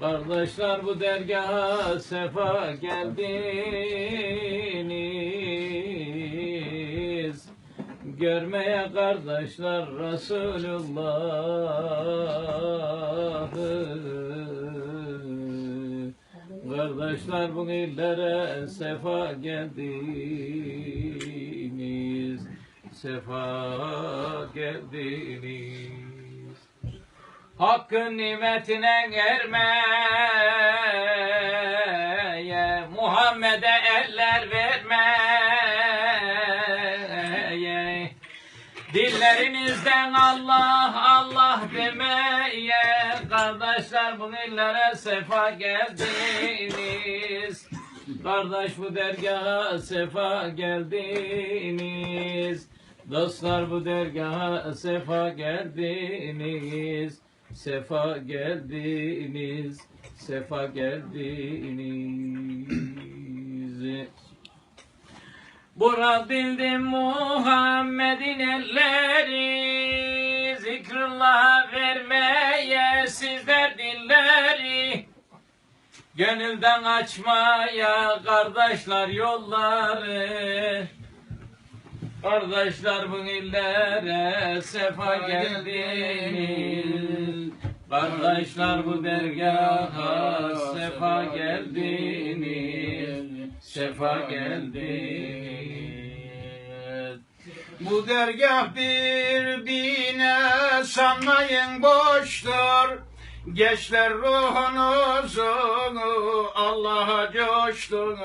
Kardeşler bu dergaha sefa geldiniz. Görmeye kardeşler Resulullah'ı. Kardeşler bu illere sefa geldiniz. Sefa geldiniz Hakkın nimetine ermeye Muhammed'e eller vermeye. Dillerinizden Allah Allah demeye Kardeşler bu illere sefa geldiniz. Kardeş bu dergaha sefa geldiniz. Dostlar bu dergaha sefa geldiniz Sefa geldiniz. Sefa geldiniz. Bura Muhammed'in elleri. Zikrullah vermeye sizler dilleri. Gönülden açmaya kardeşler yolları Kardeşler bu illere sefa geldiniz Kardeşler bu dergaha sefa geldiniz Sefa geldiniz Bu dergah bir bine sanmayın boştur. Gençler ruhunuzu Allah'a coştur.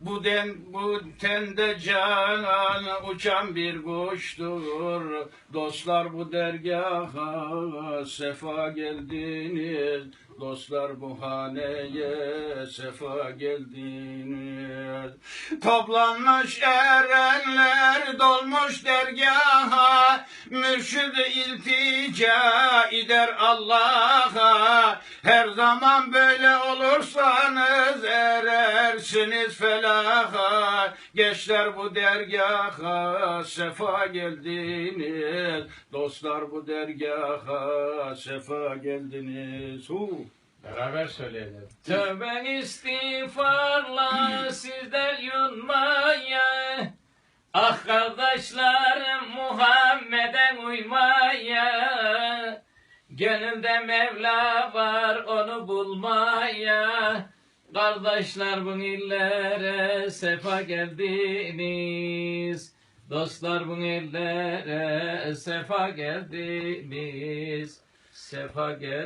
Bu den bu tende canan uçan bir kuştur. Dostlar bu dergaha sefa geldiniz. Dostlar bu haneye sefa geldiniz. Toplanmış erenler dolmuş dergaha. Mürşid iltica eder Allah'a. Her zaman böyle olursanız erersiniz felaha. Gençler bu dergaha sefa geldiniz. Dostlar bu dergaha sefa geldiniz. Hu. Beraber söyleyelim. Tövbe istiğfarla sizler yunmaya Ah kardeşlerim Muhammed'e Gönülde Mevla var onu bulmaya. Kardeşler bu illere sefa geldiniz. Dostlar bu illere sefa geldiniz. Sefa geldiniz